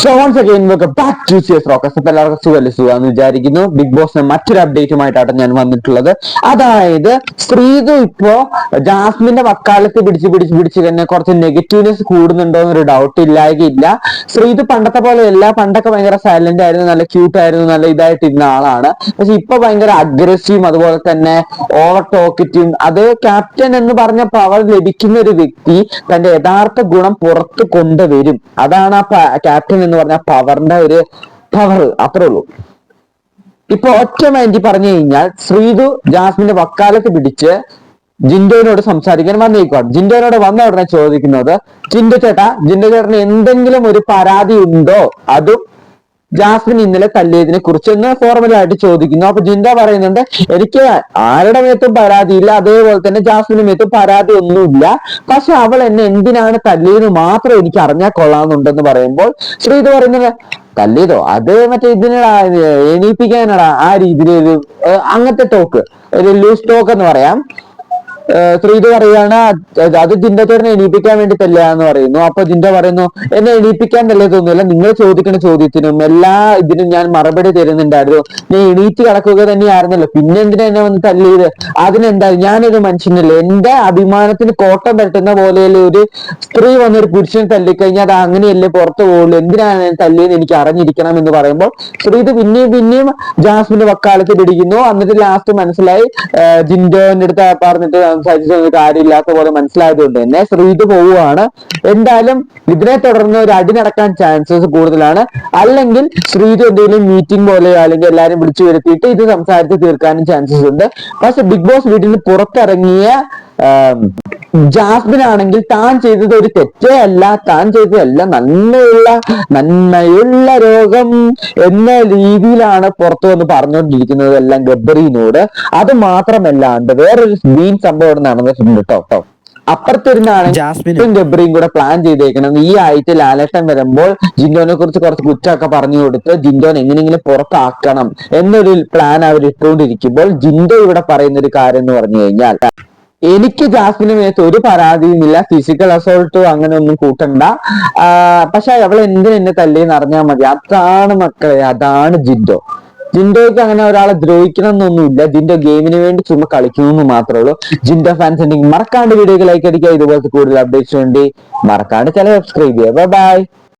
So once again welcome back to Siyas rocks അപ്പൊ എല്ലാവർക്കും സുഖമല്ലേ? സുഖമെന്ന് വിചാരിക്കുന്നു. ബിഗ് ബോസിന് മറ്റൊരു അപ്ഡേറ്റുമായിട്ടാണ് ഞാൻ വന്നിട്ടുള്ളത്. അതായത് ശ്രീതു ഇപ്പോ ജാസ്മിന്റെ വക്കാലത്ത് പിടിച്ച് പിടിച്ച് പിടിച്ച് തന്നെ കുറച്ച് നെഗറ്റീവ്നെസ് കൂടുന്നുണ്ടോ എന്നൊരു ഡൗട്ട് ഇല്ലായില്ല ശ്രീതു പണ്ടത്തെ പോലെ അല്ല. പണ്ടൊക്കെ ഭയങ്കര സൈലന്റ് ആയിരുന്നു. നല്ല ക്യൂട്ട് ആയിരുന്നു. നല്ല ഇതായിട്ടിരുന്ന ആളാണ്. പക്ഷെ ഇപ്പൊ ഭയങ്കര അഗ്രസീവും അതുപോലെ തന്നെ ഓവർ ടോക്കറ്റും അത് ക്യാപ്റ്റൻ എന്ന് പറഞ്ഞ പവർ ലഭിക്കുന്ന ഒരു വ്യക്തി തന്റെ യഥാർത്ഥ ഗുണം പുറത്ത് കൊണ്ടുവരും. അതാണ് ആ ക്യാപ്റ്റൻ എന്ന് പറഞ്ഞാൽ പവറിന്റെ ഒരു പവർ അത്രേ ഉള്ളൂ. ഇപ്പൊ ഒറ്റ മൈൻഡി പറഞ്ഞു കഴിഞ്ഞാൽ ശ്രീതു ജാസ്മിന്റെ വക്കാലത്ത് പിടിച്ച് ജിൻഡോനോട് സംസാരിക്കാൻ വന്നേക്കുവാണ്. ജിൻഡോനോട് വന്ന ഉടനെ ചോദിക്കുന്നത് ജിൻഡോ ചേട്ടാ ജിൻഡോ ചേട്ടന് എന്തെങ്കിലും ഒരു പരാതി ഉണ്ടോ? അതും ജാസ്മിൻ ഇന്നലെ തല്ലിയതിനെ കുറിച്ച് എന്ന് ഫോർമലായിട്ട് ചോദിക്കുന്നു. അപ്പൊ ജിന്ത പറയുന്നുണ്ട് എനിക്ക് ആരുടെ മേത്തും പരാതിയില്ല അതേപോലെ തന്നെ ജാസ്മിന് മേത്തും പരാതി ഒന്നുമില്ല. പക്ഷെ അവൾ എന്നെ എന്തിനാണ് തല്ലിയെന്ന് മാത്രം എനിക്ക് അറിഞ്ഞാൽ കൊള്ളാമെന്നുണ്ടെന്ന് പറയുമ്പോൾ ശ്രീത് പറയുന്നത് തല്ലിയതോ? അത് മറ്റേ ഇതിനടാ എണീപ്പിക്കാനടാ ആ രീതിയിൽ ഒരു അങ്ങനത്തെ ടോക്ക് ഒരു ലൂസ് ടോക്ക് എന്ന് പറയാം. ശ്രീജ പറയാണ് അത് ജിൻഡച്ചേട്ടനെ എണീപ്പിക്കാൻ വേണ്ടി തല്ല എന്ന് പറയുന്നു. അപ്പൊ ജിൻഡ പറയുന്നു എന്നെ എണീപ്പിക്കാൻ തല്ലിയതൊന്നുമില്ല നിങ്ങൾ ചോദിക്കുന്ന ചോദ്യത്തിനും എല്ലാ ഇതിനും ഞാൻ മറുപടി തരുന്നുണ്ടായിരുന്നു. ഞാൻ എണീറ്റ് കിടക്കുക തന്നെയായിരുന്നല്ലോ. പിന്നെ എന്തിനാ എന്നെ വന്ന് തല്ലിയത്? അതിനെന്താ? ഞാനൊരു മനുഷ്യനല്ലേ. എന്റെ അഭിമാനത്തിന് കോട്ടം പരട്ടുന്ന പോലെയല്ലേ ഒരു സ്ത്രീ വന്നൊരു പുരുഷനെ തല്ലിക്കഴിഞ്ഞാൽ അത് അങ്ങനെയല്ലേ പുറത്തു പോകുള്ളൂ എന്തിനാണ് ഞാൻ തല്ലിയെന്ന് എനിക്ക് അറിഞ്ഞിരിക്കണം എന്ന് പറയുമ്പോൾ ശ്രീത് പിന്നെയും പിന്നെയും ജാസ്മിന്റെ വക്കാലത്ത് പിടിക്കുന്നു. എന്നിട്ട് ലാസ്റ്റ് മനസ്സിലായി. ജിൻഡോന്റെ അടുത്ത് പറഞ്ഞിട്ട് സംസാരിച്ചത് കാര്യമില്ലാത്ത പോലെ മനസ്സിലായതുകൊണ്ട് തന്നെ ശ്രീത് പോവുകയാണ്. എന്തായാലും ഇതിനെ തുടർന്ന് ഒരു അടി നടക്കാൻ ചാൻസസ് കൂടുതലാണ്. അല്ലെങ്കിൽ ശ്രീത് എന്തെങ്കിലും മീറ്റിംഗ് പോലെയോ അല്ലെങ്കിൽ എല്ലാരും വിളിച്ചു വരുത്തിയിട്ട് ഇത് സംസാരിച്ച് തീർക്കാനും ചാൻസസ് ഉണ്ട്. പക്ഷെ ബിഗ് ബോസ് വീട്ടിൽ പുറത്തിറങ്ങിയ ജാസ്മിൻ ആണെങ്കിൽ താൻ ചെയ്തത് ഒരു തെറ്റേ അല്ല താൻ ചെയ്തതല്ല. നന്മയുള്ള നന്മയുള്ള രോഗം എന്ന രീതിയിലാണ് പുറത്തു വന്ന് പറഞ്ഞുകൊണ്ടിരിക്കുന്നത് എല്ലാം ഗബ്ബറിനോട് അത് മാത്രമല്ലാണ്ട് വേറൊരു മീൻ സംഭവം നടന്നിട്ടുണ്ട് കേട്ടോ കേട്ടോ. അപ്പുറത്തിരുന്നാണ് ജാസ്മിനും. ജാസ്മിനും ഗബ്രിയും കൂടെ പ്ലാൻ ചെയ്തേക്കണം. ഈ ആഴ്ച ലാലേട്ടൻ വരുമ്പോൾ ജിൻഡോനെ കുറിച്ച് കുറച്ച് കുറ്റമൊക്കെ പറഞ്ഞു കൊടുത്ത് ജിൻഡോൻ എങ്ങനെയെങ്കിലും പുറത്താക്കണം എന്നൊരു പ്ലാൻ അവർ ഇട്ടുകൊണ്ടിരിക്കുമ്പോൾ ജിൻഡോ ഇവിടെ പറയുന്ന ഒരു കാര്യം എന്ന് പറഞ്ഞു കഴിഞ്ഞാൽ എനിക്ക് ജാസ്മിന് മേത്ത് ഒരു പരാതിയുമില്ല. ഫിസിക്കൽ അസോൾട്ടോ അങ്ങനെ ഒന്നും കൂട്ടണ്ട. പക്ഷെ അവൾ എന്തിനു എന്നെ തല്ലിയെന്ന് അറിഞ്ഞാൽ മതി. അതാണ് മക്കളെ അതാണ് ജിൻഡോ. ജിൻഡോയ്ക്ക് അങ്ങനെ ഒരാളെ ദ്രോഹിക്കണം എന്നൊന്നുമില്ല ജിൻഡോ ഗെയിമിന് വേണ്ടി ചുമ്മാ കളിക്കുന്നു മാത്രമേ ഉള്ളൂ ജിൻഡോ ഫാൻസ് ഉണ്ടെങ്കിൽ മറക്കാണ്ട് വീഡിയോക്ക് ലൈക്ക് അടിക്കുക. ഇതുപോലത്തെ കൂടുതൽ അപ്ഡേറ്റ്സ് വേണ്ടി മറക്കാണ്ട് ചില സബ്സ്ക്രൈബ് ചെയ്യുക. ബൈ